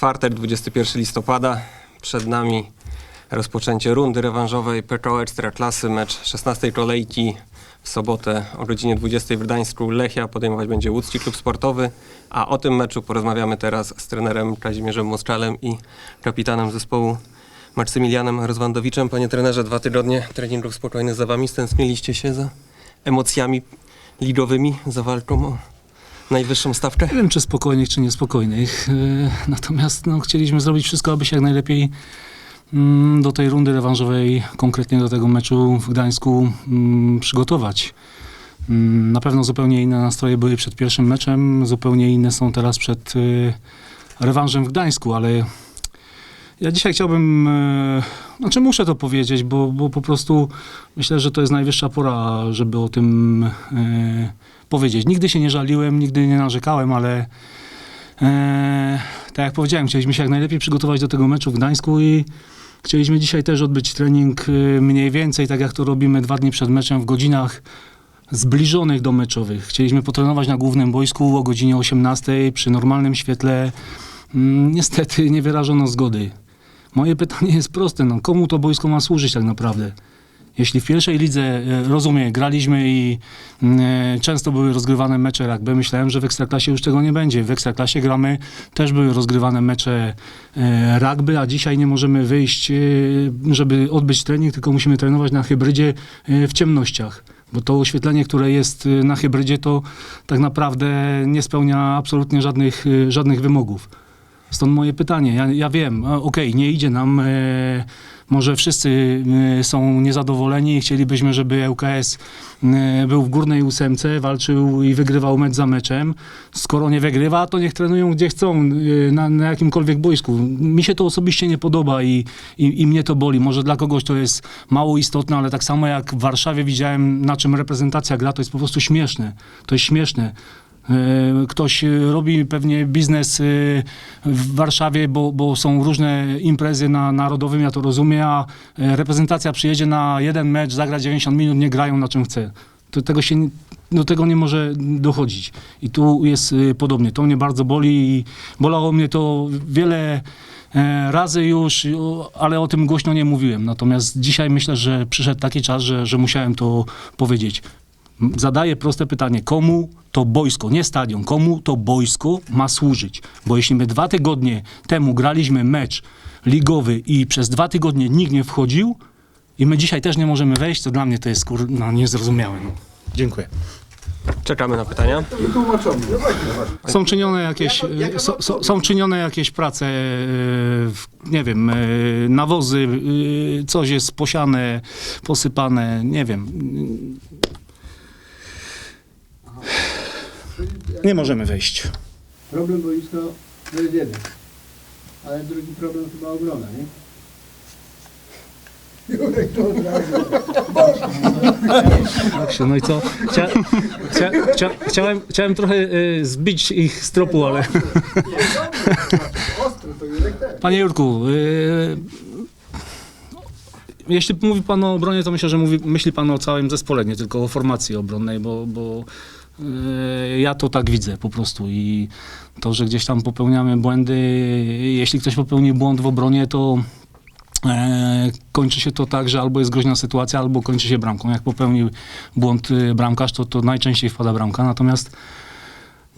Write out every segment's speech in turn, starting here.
czwartek, 21 listopada. Przed nami rozpoczęcie rundy rewanżowej PKO Ekstraklasy, mecz 16 kolejki w sobotę o godzinie 20 w Gdańsku. Lechia podejmować będzie łódzki klub sportowy, a o tym meczu porozmawiamy teraz z trenerem Kazimierzem Moskалem i kapitanem zespołu Maksymilianem Rozwandowiczem. Panie trenerze, dwa tygodnie treningów spokojnych za wami. Stęskniliście się za emocjami ligowymi, za walką o najwyższą stawkę? Nie wiem, czy spokojnych, czy niespokojnych. E, Natomiast no, chcieliśmy zrobić wszystko, aby się jak najlepiej mm, do tej rundy rewanżowej, konkretnie do tego meczu w Gdańsku mm, przygotować. Mm, Na pewno zupełnie inne nastroje były przed pierwszym meczem, zupełnie inne są teraz przed e, rewanżem w Gdańsku, ale ja dzisiaj chciałbym, e, znaczy muszę to powiedzieć, bo, bo po prostu myślę, że to jest najwyższa pora, żeby o tym powiedzieć. Nigdy się nie żaliłem, nigdy nie narzekałem, ale e, tak jak powiedziałem, chcieliśmy się jak najlepiej przygotować do tego meczu w Gdańsku i chcieliśmy dzisiaj też odbyć trening e, mniej więcej, tak jak to robimy dwa dni przed meczem w godzinach zbliżonych do meczowych. Chcieliśmy potrenować na głównym boisku o godzinie 18 przy normalnym świetle. Mm, Niestety nie wyrażono zgody. Moje pytanie jest proste, no, komu to boisko ma służyć tak naprawdę? Jeśli w pierwszej lidze, e, rozumiem, graliśmy i mm, e, często były rozgrywane mecze rugby, myślałem, że w Ekstraklasie już tego nie będzie. W Ekstraklasie gramy, też były rozgrywane mecze e, rugby, a dzisiaj nie możemy wyjść, żeby odbyć trening, tylko musimy trenować na hybrydzie w ciemnościach. Bo to oświetlenie, które jest na hybrydzie, to tak naprawdę nie spełnia absolutnie żadnych, żadnych wymogów. Stąd moje pytanie. Ja, ja wiem, okej, nie idzie nam. Może wszyscy e, są niezadowoleni i chcielibyśmy, żeby ŁKS e, był w górnej ósemce, walczył i wygrywał mecz za meczem. Skoro nie wygrywa, to niech trenują gdzie chcą, e, na, na jakimkolwiek boisku. Mi się to osobiście nie podoba i, i, i mnie to boli. Może dla kogoś to jest mało istotne, ale tak samo jak w Warszawie widziałem, na czym reprezentacja gra, to jest po prostu śmieszne. To jest śmieszne. E, Ktoś e, robi pewnie biznes e, w Warszawie, bo, bo są różne imprezy na narodowym, ja to rozumiem, a reprezentacja przyjedzie na jeden mecz, zagra 90 minut, nie grają na czym chce. To tego się, do tego nie może dochodzić. I tu jest podobnie. To mnie bardzo boli i bolało mnie to wiele razy już, ale o tym głośno nie mówiłem. Natomiast dzisiaj myślę, że przyszedł taki czas, że, że musiałem to powiedzieć. Zadaję proste pytanie, komu to boisko, nie stadion, komu to boisko ma służyć? Bo jeśli my dwa tygodnie temu graliśmy mecz ligowy i przez dwa tygodnie nikt nie wchodził i my dzisiaj też nie możemy wejść, to dla mnie to jest kur... no, niezrozumiałe. No. Dziękuję. Czekamy na pytania. Są czynione jakieś, są, czynione jakieś prace, e, nie wiem, e, nawozy, e, coś jest posiane, posypane, nie wiem. Nie możemy wejść. Problem boiska to jest jeden. Ale drugi problem chyba obrona, nie? Jurek to od razu. No i co? Chcia, chcia, chcia, chciałem, chciałem trochę e, zbić ich z tropu, ale... Ostro to Jurek też. Panie Jurku, yy, jeśli mówi Pan o obronie, to myślę, że mówi, myśli Pan o całym zespole, nie tylko o formacji obronnej, bo, bo ja to tak widzę po prostu i to, że gdzieś tam popełniamy błędy, jeśli ktoś popełni błąd w obronie, to e, kończy się to tak, że albo jest groźna sytuacja, albo kończy się bramką. Jak popełnił błąd y, bramkarz, to, to najczęściej wpada bramka, natomiast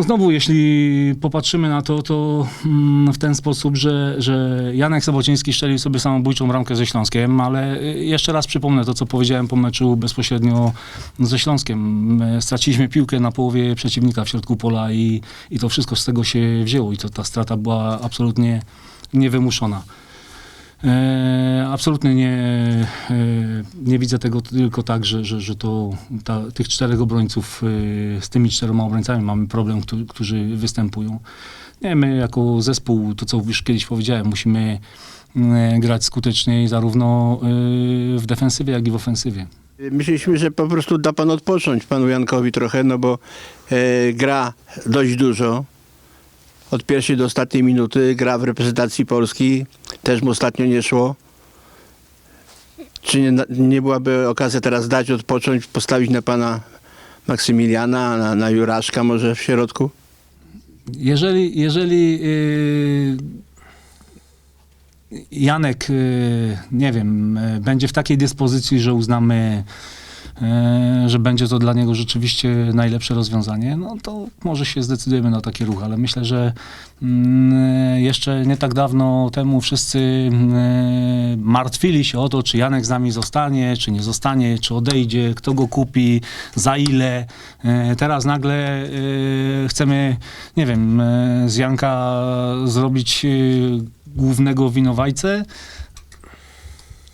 no znowu, jeśli popatrzymy na to, to mm, w ten sposób, że, że Janek Sobociński strzelił sobie samobójczą bramkę ze Śląskiem, ale y, jeszcze raz przypomnę to, co powiedziałem po meczu bezpośrednio ze Śląskiem. My Straciliśmy piłkę na połowie przeciwnika w środku pola i, i to wszystko z tego się wzięło i to ta strata była absolutnie niewymuszona. E, absolutnie nie, e, nie widzę tego tylko tak, że, że, że to ta, tych czterech obrońców, e, z tymi czterema obrońcami mamy problem, którzy, którzy występują. Nie, my jako zespół, to co już kiedyś powiedziałem, musimy e, grać skuteczniej zarówno e, w defensywie, jak i w ofensywie. Myśleliśmy, że po prostu da pan odpocząć panu Jankowi trochę, no bo e, gra dość dużo. Od pierwszej do ostatniej minuty gra w reprezentacji Polski. Też mu ostatnio nie szło. Czy nie, nie byłaby okazja teraz dać odpocząć, postawić na pana Maksymiliana, na, na Juraszka może w środku? Jeżeli, jeżeli yy, Janek, y, nie wiem, y, będzie w takiej dyspozycji, że uznamy, że będzie to dla niego rzeczywiście najlepsze rozwiązanie, no to może się zdecydujemy na taki ruch, ale myślę, że mm, jeszcze nie tak dawno temu wszyscy y, martwili się o to, czy Janek z nami zostanie, czy nie zostanie, czy odejdzie, kto go kupi, za ile. Teraz nagle chcemy, nie wiem, z Janka zrobić głównego winowajcę.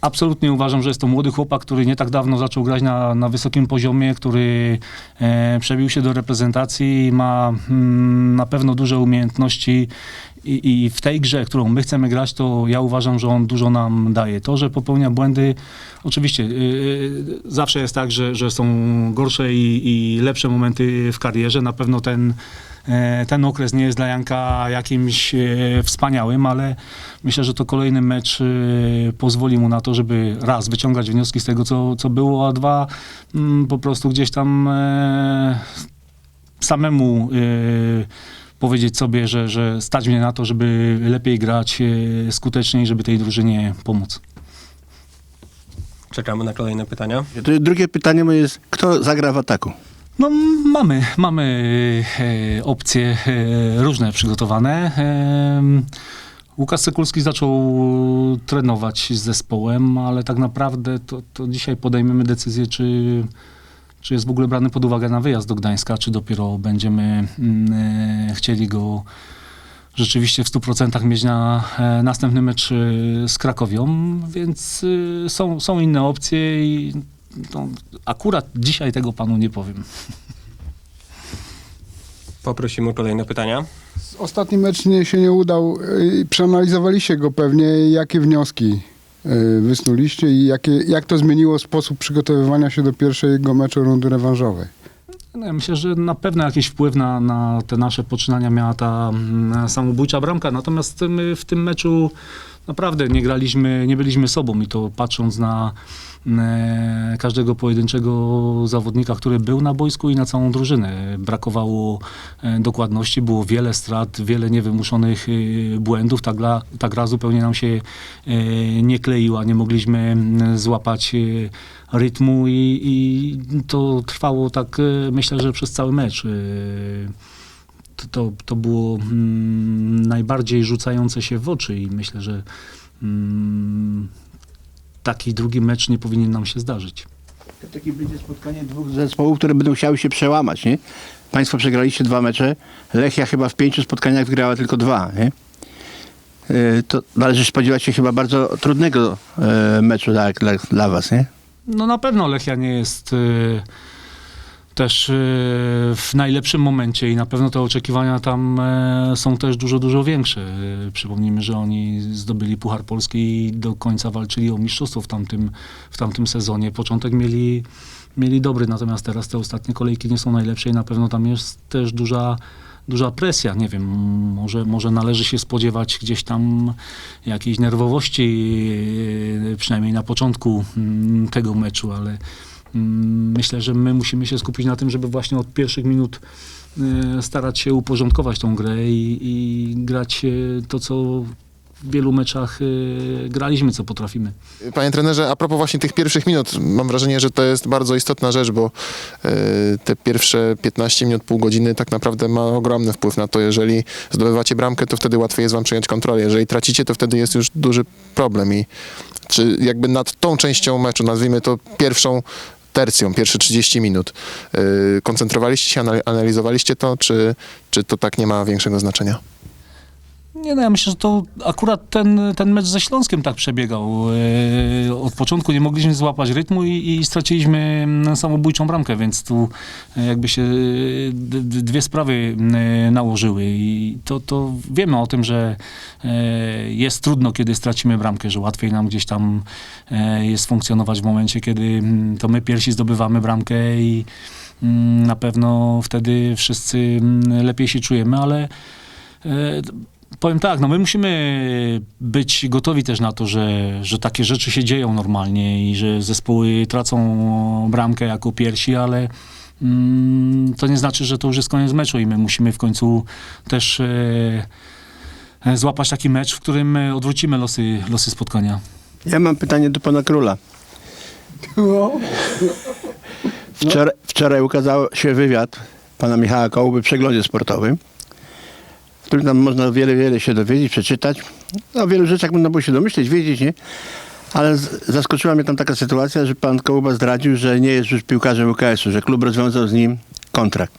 Absolutnie uważam, że jest to młody chłopak, który nie tak dawno zaczął grać na, na wysokim poziomie, który e, przebił się do reprezentacji ma mm, na pewno duże umiejętności. I, I w tej grze, którą my chcemy grać, to ja uważam, że on dużo nam daje. To, że popełnia błędy, oczywiście yy, zawsze jest tak, że, że są gorsze i, i lepsze momenty w karierze. Na pewno ten, ten okres nie jest dla Janka jakimś e, wspaniałym, ale myślę, że to kolejny mecz e, pozwoli mu na to, żeby raz wyciągać wnioski z tego, co, co było, a dwa mm, po prostu gdzieś tam e, samemu e, powiedzieć sobie, że, że stać mnie na to, żeby lepiej grać e, skuteczniej, żeby tej drużynie pomóc. Czekamy na kolejne pytania. Drugie pytanie moje jest, kto zagra w ataku? No mamy, mamy e, opcje e, różne przygotowane. E, Łukasz Sekulski zaczął trenować z zespołem, ale tak naprawdę to, to dzisiaj podejmiemy decyzję, czy, czy jest w ogóle brany pod uwagę na wyjazd do Gdańska, czy dopiero będziemy mm, chcieli go rzeczywiście w 100% mieć na następny mecz z Krakowią, więc są, są inne opcje i no, akurat dzisiaj tego panu nie powiem. Poprosimy o kolejne pytania. Ostatni mecz nie, się nie udał. y, Przeanalizowaliście go pewnie. Jakie wnioski y, wysnuliście i jakie, jak to zmieniło sposób przygotowywania się do pierwszego meczu rundy rewanżowej? No, ja myślę, że na pewno jakiś wpływ na, na te nasze poczynania miała ta mm, samobójcza bramka. Natomiast my w tym meczu naprawdę nie graliśmy, nie byliśmy sobą i to patrząc na e, każdego pojedynczego zawodnika, który był na boisku i na całą drużynę. Brakowało e, dokładności, było wiele strat, wiele niewymuszonych e, błędów. Ta gra, ta gra zupełnie nam się nie kleiła, nie mogliśmy złapać rytmu i, i to trwało tak, myślę, że przez cały mecz. To, to, było mm, najbardziej rzucające się w oczy i myślę, że mm, taki drugi mecz nie powinien nam się zdarzyć. To takie będzie spotkanie dwóch zespołów, które będą chciały się przełamać, nie? Państwo przegraliście dwa mecze, Lechia chyba w pięciu spotkaniach wygrała tylko dwa, nie? E, To należy spodziewać się chyba bardzo trudnego e, meczu dla, dla, dla was, nie? No na pewno Lechia nie jest y, też y, w najlepszym momencie i na pewno te oczekiwania tam e, są też dużo, dużo większe. Y, Przypomnijmy, że oni zdobyli Puchar Polski i do końca walczyli o mistrzostwo w tamtym, w tamtym sezonie. Początek mieli, mieli dobry, natomiast teraz te ostatnie kolejki nie są najlepsze i na pewno tam jest też duża duża presja, nie wiem, może, może należy się spodziewać gdzieś tam jakiejś nerwowości, przynajmniej na początku mm, tego meczu, ale myślę, że my musimy się skupić na tym, żeby właśnie od pierwszych minut yy, starać się uporządkować tą grę i, i grać yy, to, co w wielu meczach yy, graliśmy, co potrafimy. Panie trenerze, a propos właśnie tych pierwszych minut, mam wrażenie, że to jest bardzo istotna rzecz, bo e, te pierwsze 15 minut, pół godziny tak naprawdę ma ogromny wpływ na to. Jeżeli zdobywacie bramkę, to wtedy łatwiej jest wam przejąć kontrolę. Jeżeli tracicie, to wtedy jest już duży problem i czy jakby nad tą częścią meczu, nazwijmy to pierwszą tercją, pierwsze 30 minut, e, koncentrowaliście się, anal- analizowaliście to, czy, czy to tak nie ma większego znaczenia? Nie no, ja myślę, że to akurat ten, ten mecz ze Śląskiem tak przebiegał. E, Od początku nie mogliśmy złapać rytmu i, i straciliśmy mm, samobójczą bramkę, więc tu e, jakby się e, dwie sprawy nałożyły i to, to wiemy o tym, że jest trudno, kiedy stracimy bramkę, że łatwiej nam gdzieś tam jest funkcjonować w momencie, kiedy mm, to my pierwsi zdobywamy bramkę i mm, na pewno wtedy wszyscy lepiej się czujemy, ale Powiem tak, no my musimy być gotowi też na to, że, że takie rzeczy się dzieją normalnie i że zespoły tracą bramkę jako piersi, ale mm, to nie znaczy, że to już jest koniec meczu i my musimy w końcu też e, e, złapać taki mecz, w którym odwrócimy losy, losy spotkania. Ja mam pytanie do pana króla. Wczoraj, wczoraj ukazał się wywiad pana Michała Kołuby w przeglądzie sportowym, w którym tam można wiele, wiele się dowiedzieć, przeczytać. No, o wielu rzeczach można było się domyśleć, wiedzieć, nie? Ale zaskoczyła mnie tam taka sytuacja, że pan Kołuba zdradził, że nie jest już piłkarzem UKS-u, że klub rozwiązał z nim kontrakt.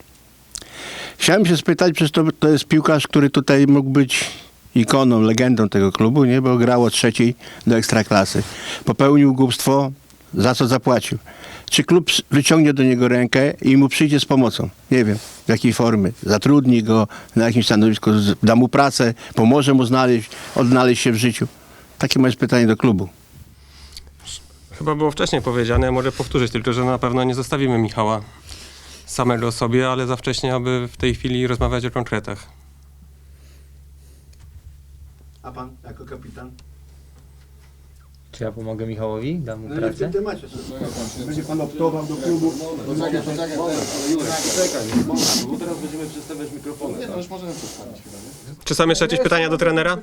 Chciałem się spytać, przecież to, to jest piłkarz, który tutaj mógł być ikoną, legendą tego klubu, nie? Bo grał od trzeciej do ekstraklasy. Popełnił głupstwo, za co zapłacił. Czy klub wyciągnie do niego rękę i mu przyjdzie z pomocą? Nie wiem, w jakiej formie. Zatrudni go na jakimś stanowisku, da mu pracę, pomoże mu znaleźć, odnaleźć się w życiu. Takie moje pytanie do klubu. Chyba było wcześniej powiedziane, może powtórzyć tylko, że na pewno nie zostawimy Michała samego sobie, ale za wcześnie, aby w tej chwili rozmawiać o konkretach. A pan jako kapitan? Czy ja pomogę Michałowi? Dam mu pracę? temacie. Będzie pan optował do klubu. Czy są jeszcze jakieś pytania do trenera?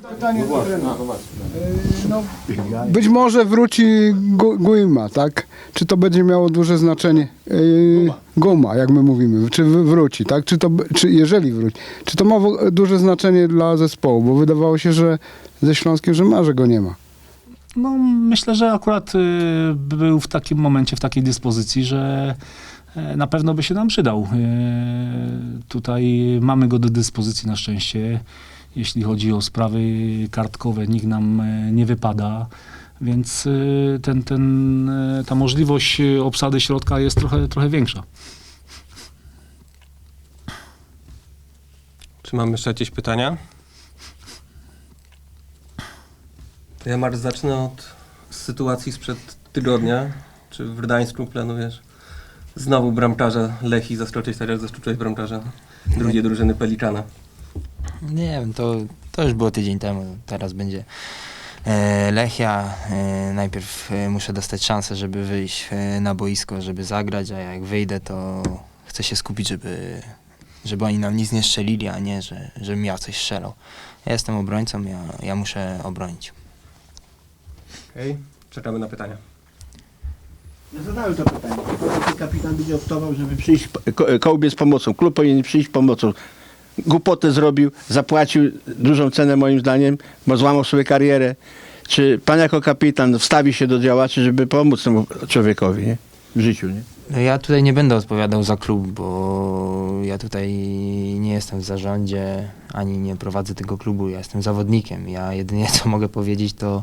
Być może wróci Gu- Guima, tak? Czy to będzie miało duże znaczenie? Yy, Guma, jak my mówimy, czy w- wróci, tak? Czy to, b- czy jeżeli wróci, czy to ma duże znaczenie dla zespołu? Bo wydawało się, że ze Śląskiem, że ma, że go nie ma. No, myślę, że akurat y, był w takim momencie, w takiej dyspozycji, że e, na pewno by się nam przydał. E, Tutaj mamy go do dyspozycji na szczęście. Jeśli chodzi o sprawy kartkowe, nikt nam e, nie wypada, więc ten, ten, ta możliwość obsady środka jest trochę, trochę większa. Czy mamy jeszcze jakieś pytania? To ja, Marc, zacznę od sytuacji sprzed tygodnia. Czy w Gdańsku planujesz znowu bramkarza Lechi zaskoczyć, tak jak zaskoczyłeś bramkarza drugiej drużyny Pelikana? Nie wiem, to, to już było tydzień temu. Teraz będzie e, Lechia. E, najpierw e, muszę dostać szansę, żeby wyjść e, na boisko, żeby zagrać, a jak wyjdę, to chcę się skupić, żeby, żeby oni nam nic nie strzelili, a nie, że, żebym ja coś strzelał. Ja jestem obrońcą, ja, ja muszę obronić. Okej, czekamy na pytania. Ja zadałem to pytanie. Czy kapitan będzie optował, żeby przyjść ko- kołbie z pomocą? Klub powinien przyjść z pomocą. Głupotę zrobił, zapłacił dużą cenę moim zdaniem, bo złamał sobie karierę. Czy pan jako kapitan wstawi się do działaczy, żeby pomóc temu człowiekowi nie? w życiu? Nie? No ja tutaj nie będę odpowiadał za klub, bo ja tutaj nie jestem w zarządzie, ani nie prowadzę tego klubu. Ja jestem zawodnikiem. Ja jedynie co mogę powiedzieć to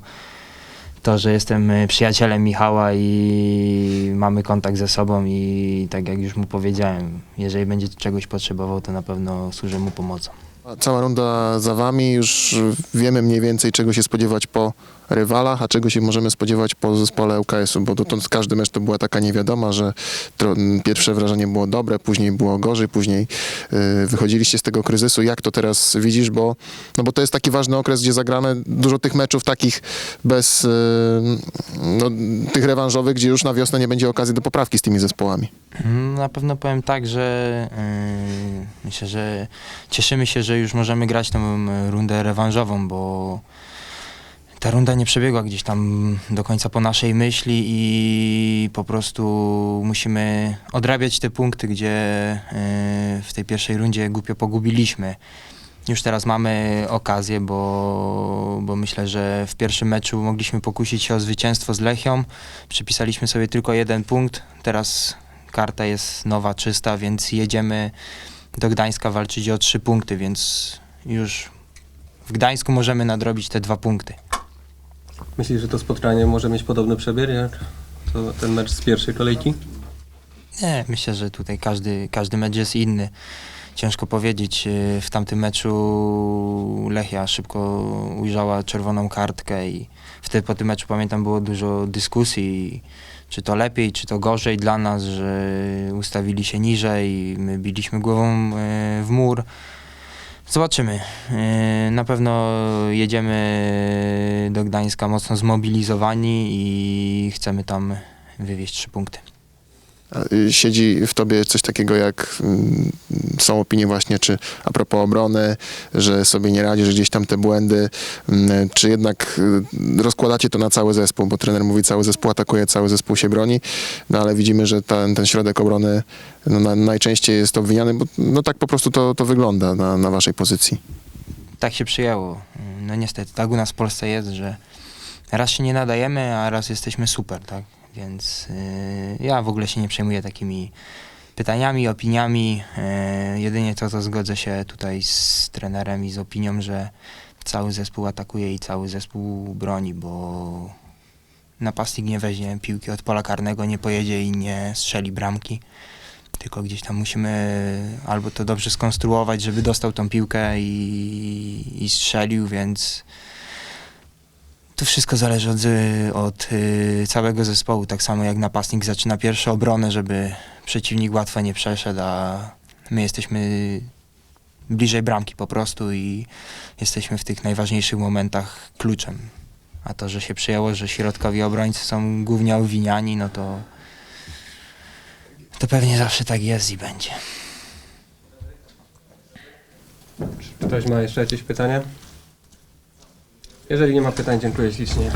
to, że jestem y, przyjacielem Michała i mamy kontakt ze sobą i tak jak już mu powiedziałem, jeżeli będzie czegoś potrzebował, to na pewno służę mu pomocą. Cała runda za wami, już wiemy mniej więcej czego się spodziewać po rywalach, a czego się możemy spodziewać po zespole UKS-u, bo dotąd każdy mecz to była taka niewiadoma, że pierwsze wrażenie było dobre, później było gorzej, później y, wychodziliście z tego kryzysu. Jak to teraz widzisz, bo, no bo to jest taki ważny okres, gdzie zagramy dużo tych meczów takich bez y, no, tych rewanżowych, gdzie już na wiosnę nie będzie okazji do poprawki z tymi zespołami. Na pewno powiem tak, że yy, myślę, że cieszymy się, że już możemy grać tą rundę rewanżową, bo ta runda nie przebiegła gdzieś tam do końca po naszej myśli i po prostu musimy odrabiać te punkty, gdzie yy, w tej pierwszej rundzie głupio pogubiliśmy. Już teraz mamy okazję, bo, bo myślę, że w pierwszym meczu mogliśmy pokusić się o zwycięstwo z Lechią. Przypisaliśmy sobie tylko jeden punkt. Teraz karta jest nowa, czysta, więc jedziemy do Gdańska walczyć o trzy punkty, więc już w Gdańsku możemy nadrobić te dwa punkty. Myślisz, że to spotkanie może mieć podobny przebieg jak to ten mecz z pierwszej kolejki? Nie, myślę, że tutaj każdy, każdy mecz jest inny. Ciężko powiedzieć. Yy, W tamtym meczu Lechia szybko ujrzała czerwoną kartkę i wtedy po tym meczu pamiętam było dużo dyskusji, czy to lepiej, czy to gorzej dla nas, że ustawili się niżej, my biliśmy głową yy, w mur. Zobaczymy. Yy, Na pewno jedziemy do Gdańska mocno zmobilizowani i chcemy tam wywieźć trzy punkty. Y, siedzi w tobie coś takiego jak mm, są opinie właśnie, czy a propos obrony, że sobie nie radzi, że gdzieś tam te błędy, mm, czy jednak y, rozkładacie to na cały zespół, bo trener mówi cały zespół atakuje, cały zespół się broni, no ale widzimy, że ten, ten środek obrony no, na, najczęściej jest obwiniany, bo no tak po prostu to, to wygląda na, na waszej pozycji. Tak się przyjęło. No niestety, tak u nas w Polsce jest, że raz się nie nadajemy, a raz jesteśmy super, tak? Więc yy, ja w ogóle się nie przejmuję takimi pytaniami, opiniami. Yy, jedynie to, to zgodzę się tutaj z trenerem i z opinią, że cały zespół atakuje i cały zespół broni, bo napastnik nie weźmie piłki od pola karnego, nie pojedzie i nie strzeli bramki. Tylko gdzieś tam musimy albo to dobrze skonstruować, żeby dostał tą piłkę i, i strzelił, więc to wszystko zależy od, y, od y, całego zespołu. Tak samo jak napastnik zaczyna pierwszą obronę, żeby przeciwnik łatwo nie przeszedł, a my jesteśmy bliżej bramki po prostu i jesteśmy w tych najważniejszych momentach kluczem. A to, że się przyjęło, że środkowi obrońcy są głównie obwiniani, no to to pewnie zawsze tak jest i będzie. Czy ktoś ma jeszcze jakieś pytania? Jeżeli nie ma pytań, dziękuję ślicznie.